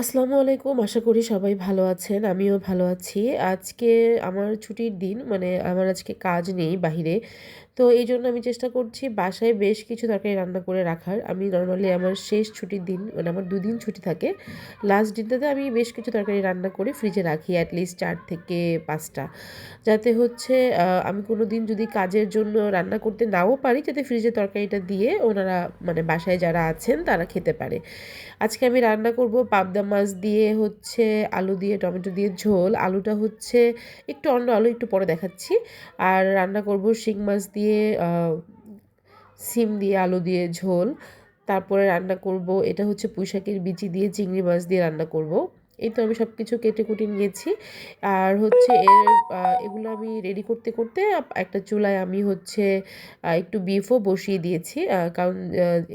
আসসালামু আলাইকুম, আশা করি সবাই ভালো আছেন, আমিও ভালো আছি। আজকে আমার ছুটির দিন মানে আমার আজকে কাজ নেই বাহিরে, তো এই জন্য আমি চেষ্টা করছি বাসায় বেশ কিছু তরকারি রান্না করে রাখার। আমি নর্মালি আমার শেষ ছুটির দিন মানে আমার দুদিন ছুটি থাকে লাস্ট দিনটাতে আমি বেশ কিছু তরকারি রান্না করে ফ্রিজে রাখি অ্যাটলিস্ট চার থেকে পাঁচটা। যাতে হচ্ছে আমি কোনো দিন যদি কাজের জন্য রান্না করতে নাও পারি, যাতে ফ্রিজে তরকারিটা দিয়ে ওনারা মানে বাসায় যারা আছেন, তারা খেতে পারে। আজকে আমি রান্না করব পাবদা মাছ দিয়ে হচ্ছে আলু দিয়ে, টমেটো দিয়ে ঝোল। আলুটা হচ্ছে একটু অন্য আলু একটু পরে দেখাচ্ছি। আর রান্না করব শিং মাছ দিয়ে সিম দিয়ে, আলু দিয়ে ঝোল। তারপরে রান্না করব, এটা হচ্ছে পুঁইশাকের বিচি দিয়ে চিংড়ি মাছ দিয়ে রান্না করব। এই তো আমি সব কিছু কেটে কুটে নিয়েছি। আর হচ্ছে এর এগুলো আমি রেডি করতে করতে একটা চুলায় আমি হচ্ছে একটু বিফও বসিয়ে দিয়েছি। কারণ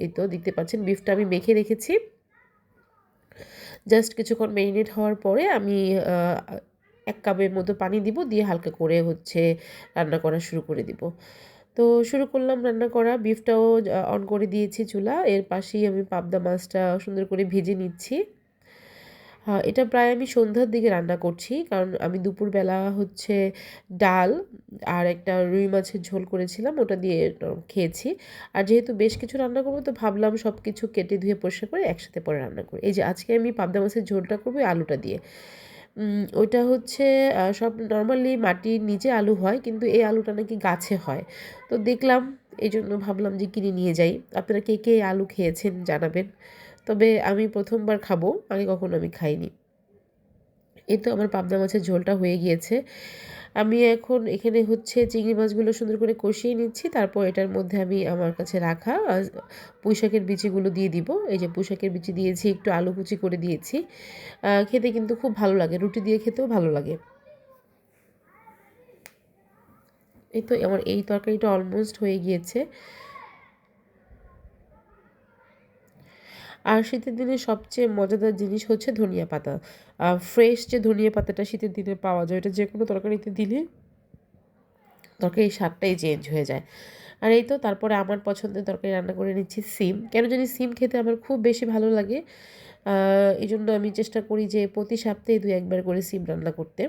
এই তো দেখতে পাচ্ছেন বিফটা আমি মেখে রেখেছি। জাস্ট কিছুক্ষণ মেরিনেট হওয়ার পরে আমি এক কাপের মতো পানি দিব, দিয়ে হালকা করে হচ্ছে রান্না করা শুরু করে দিব। তো শুরু করলাম রান্না করা। বিফটাও অন করে দিয়েছি চুলা। এর পাশেই আমি পাবদা মাছটা সুন্দর করে ভেজে নিচ্ছি। এটা প্রায় আমি সন্ধ্যার দিকে রান্না করছি। কারণ আমি দুপুরবেলা হচ্ছে ডাল আর একটা রুই মাছের ঝোল করেছিলাম, ওটা দিয়ে খেয়েছি। আর যেহেতু বেশ কিছু রান্না করব, তো ভাবলাম সব কিছু কেটে ধুয়ে পরিষ্কার করে একসাথে পরে রান্না করি। এই যে আজকে আমি পাবদা মাছের ঝোলটা করব আলুটা দিয়ে। ওইটা হচ্ছে সব নর্মালি মাটির নিচে আলু হয়, কিন্তু এই আলুটা নাকি গাছে হয়। তো দেখলাম এই জন্য ভাবলাম যে কিনে নিয়ে যাই। আপনারা কে কে আলু খেয়েছেন জানাবেন। তবে আমি প্রথমবার খাব, আগে কখনো আমি খাইনি। এই তো আমার পাবদা মাছের ঝোলটা হয়ে গিয়েছে। আমি এখন এখানে হচ্ছে চিংড়ি মাছগুলো সুন্দর করে কষিয়ে নিচ্ছি, তারপর এটার মধ্যে আমি আমার কাছে রাখা পুঁইশাকের বিচিগুলো দিয়ে দিব। এই যে পুঁইশাকের বিচি দিয়েছি, একটু আলু কুচি করে দিয়েছি। খেতে কিন্তু খুব ভালো লাগে, রুটি দিয়ে খেতেও ভালো লাগে। এই তো আমার এই তরকারিটা অলমোস্ট হয়ে গিয়েছে। আর শীতের দিনে সবচেয়ে মজাদার জিনিস হচ্ছে ধনিয়া পাতা। ফ্রেশ যে ধনিয়া পাতাটা শীতের দিনে পাওয়া যায় এটা যে কোনো তরকারিতে দিলে তরকারির স্বাদটাই চেঞ্জ হয়ে যায়। আর এই তো তারপরে আমার পছন্দের তরকারি রান্না করে নিচ্ছি সিম। কেন জানি সিম খেতে আমার খুব বেশি ভালো লাগে। এই জন্য আমি চেষ্টা করি যে প্রতি সপ্তাহে দু একবার করে সিম রান্না করতে।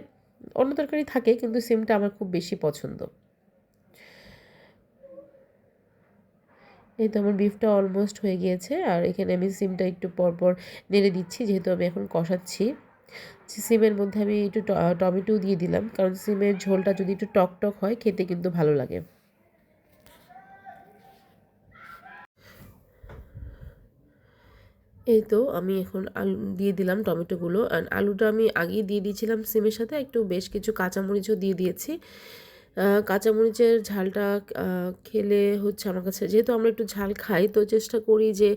অন্য তরকারি থাকে কিন্তু সিমটা আমার খুব বেশি পছন্দ। এই তো আমার বিফটা অলমোস্ট হয়ে গিয়েছে, আর এখানে আমি সিমটা একটু পরপর নেড়ে দিচ্ছি, যেহেতু আমি এখন কষাচ্ছি। সিমের মধ্যে আমি একটু টমেটো দিয়ে দিলাম, কারণ সিমের ঝোলটা যদি একটু টক টক হয়, খেতে কিন্তু ভালো লাগে। এই তো আমি এখন আলু দিয়ে দিলাম টমেটোগুলো, আর আলুটা আমি আগেই দিয়ে দিয়েছিলাম সিমের সাথে, একটু বেশ কিছু কাঁচামরিচও দিয়ে দিয়েছি। কাঁচামরিচের ঝালটা খেলে হচ্ছে আমার কাছে, যেহেতু আমরা একটু ঝাল খাই, তো চেষ্টা করি যে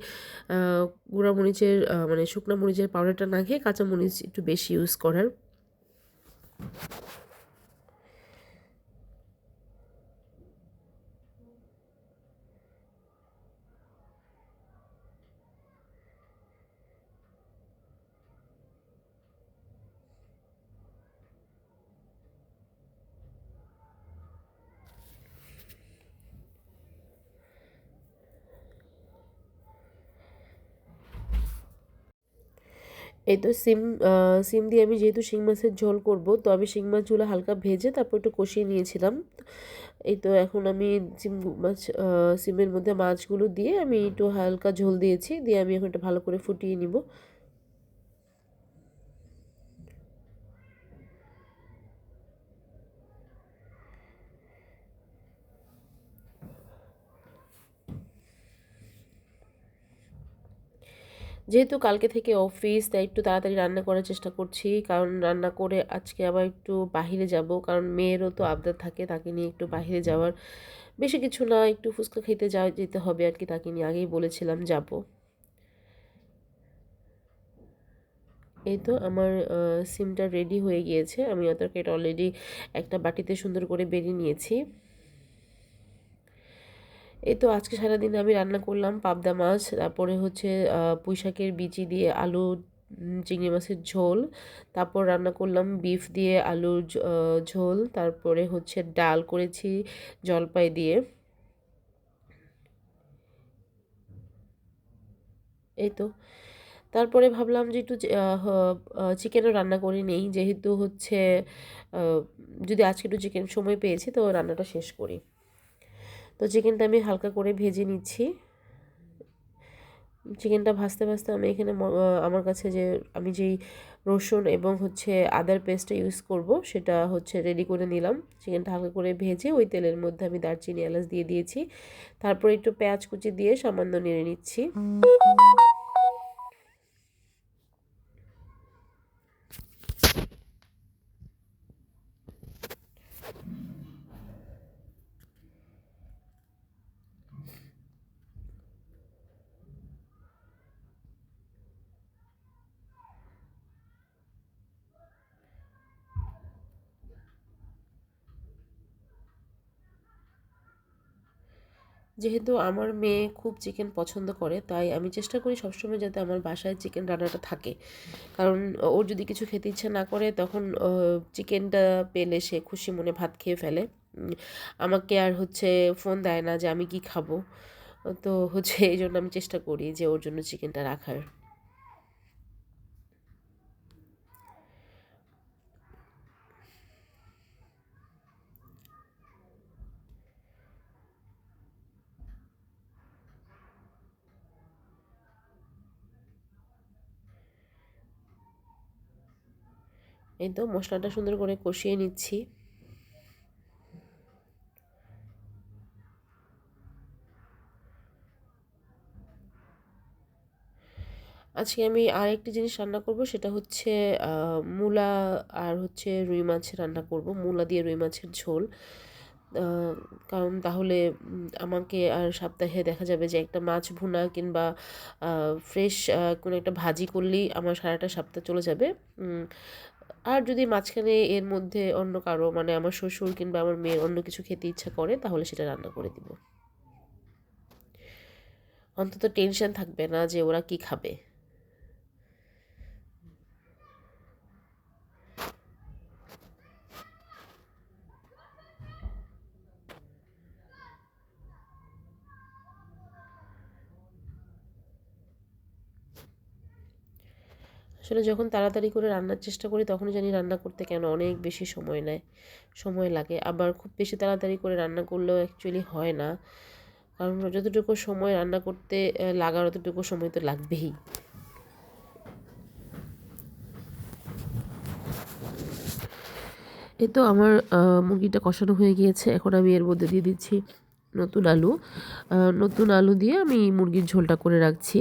গুঁড়া মরিচের মানে শুকনো মরিচের পাউডারটা না খেয়ে কাঁচামরিচ একটু বেশি ইউজ করার। এই তো সিম সিম দিয়ে আমি যেহেতু শিং মাছের ঝোল করব, তো আমি শিং মাছগুলো হালকা ভেজে তারপর একটু কষিয়ে নিয়েছিলাম। এই তো এখন আমি সিম মাছ সিমের মধ্যে মাছগুলো দিয়ে আমি একটু হালকা ঝোল দিয়েছি, দিয়ে আমি এখন এটা ভালো করে ফুটিয়ে নিব। যেহেতু কালকে থেকে অফিস তাই একটু তাড়াতাড়ি রান্না করার চেষ্টা করছি। কারণ রান্না করে আজকে আবার একটু বাহিরে যাব। কারণ মেয়েরও তো আবদার থাকে, তাকে নিয়ে একটু বাহিরে যাওয়ার। বেশি কিছু না, একটু ফুচকা খেতে যাওয়া যেতে হবে আর কি, তাকে নিয়ে আগেই বলেছিলাম যাব। এই তো আমার সিমটা রেডি হয়ে গিয়েছে। আমি এটা অলরেডি একটা বাটিতে সুন্দর করে বেরিয়ে নিয়েছি। এই তো আজকে সারাদিন আমি রান্না করলাম পাবদা মাছ, তারপরে হচ্ছে পুঁইশাকের বিচি দিয়ে আলু চিংড়ি মাছের ঝোল, তারপর রান্না করলাম বিফ দিয়ে আলুর ঝোল, তারপরে হচ্ছে ডাল করেছি জলপাই দিয়ে। এই তো। তারপরে ভাবলাম যে একটু চিকেনও রান্না করে নেই, যেহেতু হচ্ছে যদি আজকে একটু চিকেন সময় পেয়েছি, তো রান্নাটা শেষ করি। তো চিকেনটা আমি হালকা করে ভেজে নিচ্ছি। চিকেনটা ভাজতে ভাজতে আমি এখানে আমার কাছে যে আমি যেই রসুন এবং হচ্ছে আদার পেস্টটা ইউজ করব সেটা হচ্ছে রেডি করে নিলাম। চিকেনটা হালকা করে ভেজে ওই তেলের মধ্যে আমি দারচিনি এলাচ দিয়ে দিয়েছি। তারপর একটু পেঁয়াজ কুচি দিয়ে সামান্য নেড়ে নিচ্ছি। যেহেতু আমার মেয়ে খুব চিকেন পছন্দ করে, তাই আমি চেষ্টা করি সবসময় যাতে আমার বাসায় চিকেন রান্নাটা থাকে। কারণ ওর যদি কিছু খেতে ইচ্ছা না করে, তখন চিকেনটা পেলে সে খুশি মনে ভাত খেয়ে ফেলে। আমাকে আর হচ্ছে ফোন দেয় না যে আমি কি খাব। তো হচ্ছে এই জন্য আমি চেষ্টা করি যে ওর জন্য চিকেনটা রাখার। এই তো মশলাটা সুন্দর করে কষিয়ে নিচ্ছি। আজকে আমি আরেকটি জিনিস রান্না করব, সেটা হচ্ছে মূলা আর হচ্ছে রুই মাছ রান্না করব, মূলা দিয়ে রুই মাছের ঝোল। কারণ তাহলে আমাকে আর সপ্তাহে দেখা যাবে যে একটা মাছ ভুনা কিংবা ফ্রেশ কোনো একটা ভাজি করলেই আমার সারাটা সপ্তাহ চলে যাবে। আর যদি মাঝখানে এর মধ্যে অন্য কারও মানে আমার শ্বশুর কিংবা আমার মেয়ের অন্য কিছু খেতে ইচ্ছা করে, তাহলে সেটা রান্না করে দিব। অন্তত টেনশন থাকবে না যে ওরা কি খাবে। আসলে যখন তাড়াতাড়ি করে রান্নার চেষ্টা করি তখন জানি রান্না করতে কেন অনেক বেশি সময় নেয়, সময় লাগে। আবার খুব বেশি তাড়াতাড়ি করে রান্না করলেও অ্যাকচুয়ালি হয় না। কারণ যতটুকু সময় রান্না করতে লাগার অতটুকু সময় তো লাগবেই। এই তো আমার মুরগিটা কষানো হয়ে গিয়েছে। এখন আমি এর মধ্যে দিয়ে দিচ্ছি নতুন আলু। নতুন আলু দিয়ে আমি মুরগির ঝোলটা করে রাখছি।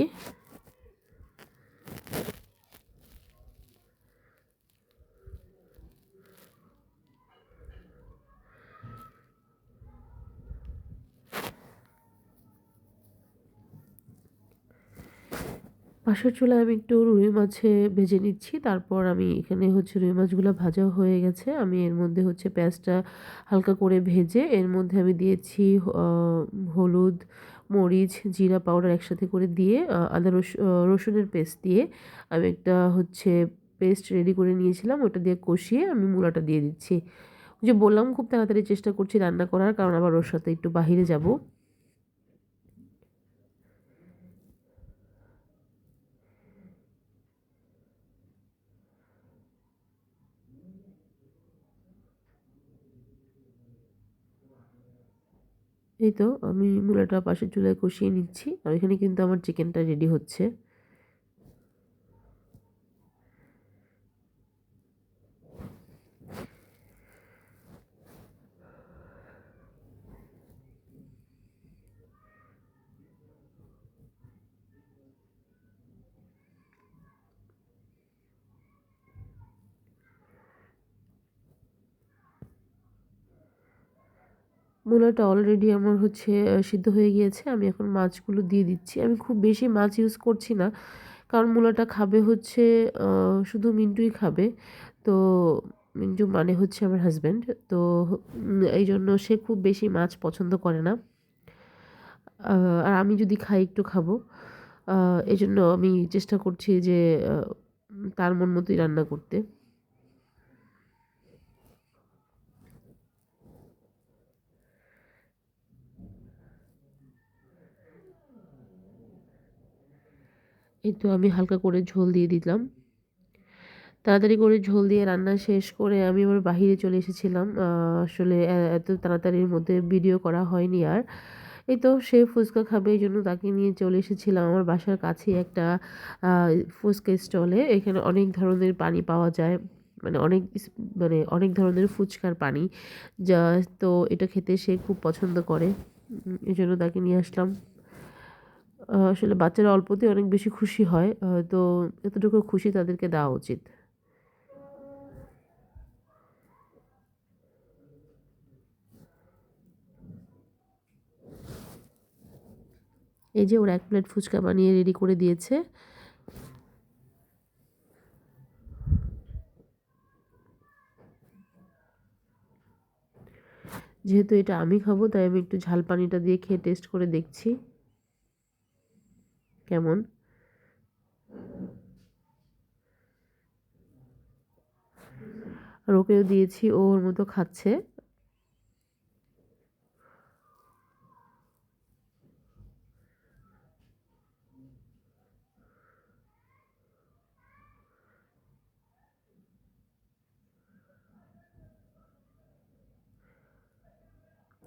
পাশের চুলায় আমি একটু রুই মাছে ভেজে নিচ্ছি। তারপর আমি এখানে হচ্ছে রুই মাছগুলো ভাজা হয়ে গেছে। আমি এর মধ্যে হচ্ছে পেঁয়াজটা হালকা করে ভেজে এর মধ্যে আমি দিয়েছি হলুদ, মরিচ, জিরা পাউডার একসাথে করে দিয়ে আদা রসুনের পেস্ট দিয়ে আমি একটা হচ্ছে পেস্ট রেডি করে নিয়েছিলাম। ওটা দিয়ে কষিয়ে আমি মূলাটা দিয়ে দিচ্ছি। যে বললাম, খুব তাড়াতাড়ি চেষ্টা করছি রান্না করার, কারণ আবার ওর সাথে একটু বাহিরে যাব। এই তো আমি মূলাটা পাশের চুলায় কষিয়ে নিচ্ছি। আর এখানে কিন্তু আমার চিকেনটা রেডি হচ্ছে। মূলাটা অলরেডি আমার হচ্ছে সিদ্ধ হয়ে গিয়েছে। আমি এখন মাছগুলো দিয়ে দিচ্ছি। আমি খুব বেশি মাছ ইউজ করছি না, কারণ মূলাটা খাবে হচ্ছে শুধু মিন্টুই খাবে। তো মিন্টু মানে হচ্ছে আমার হাজব্যান্ড তো এই জন্য সে খুব বেশি মাছ পছন্দ করে না। আর আমি যদি খাই একটু খাব। এই জন্য আমি চেষ্টা করছি যে তার মন মতোই রান্না করতে। এই তো আমি হালকা করে ঝোল দিয়ে দিলাম। তাড়াতাড়ি করে ঝোল দিয়ে রান্না শেষ করে আমি আবার বাহিরে চলে এসেছিলাম। আসলে এত তাড়াতাড়ির মধ্যে ভিডিও করা হয়নি আর। এই তো সে ফুচকা খাবে, এই জন্য তাকে নিয়ে চলে এসেছিলাম। আমার বাসার কাছেই একটা ফুচকা স্টলে এখানে অনেক ধরনের পানি পাওয়া যায়। মানে অনেক মানে অনেক ধরনের ফুচকার পানি। যা, তো এটা খেতে সে খুব পছন্দ করে। এই জন্য তাকে নিয়ে আসলাম। আসলে বাচ্চারা অল্পতেই অনেক বেশি খুশি হয় তো এতটুকু খুশি তাদেরকে দেওয়া উচিত। এই যে ওরা এক প্লেট ফুচকা বানিয়ে রেডি করে দিয়েছে। যেহেতু এটা আমি খাব, তাই আমি একটু ঝাল পানিটা দিয়ে খেয়ে টেস্ট করে দেখছি। কেমন? আর ওকেও দিয়েছি, ও ওর মতো খাচ্ছে।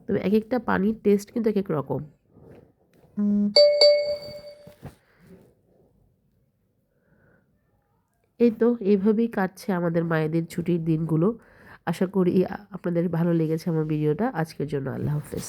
তবে এক একটা পানির টেস্ট কিন্তু এক এক রকম। এই তো এইভাবেই কাটছে আমাদের মায়েদের ছুটির দিনগুলো। আশা করি আপনাদের ভালো লেগেছে আমার ভিডিওটা। আজকের জন্য আল্লাহ হাফেজ।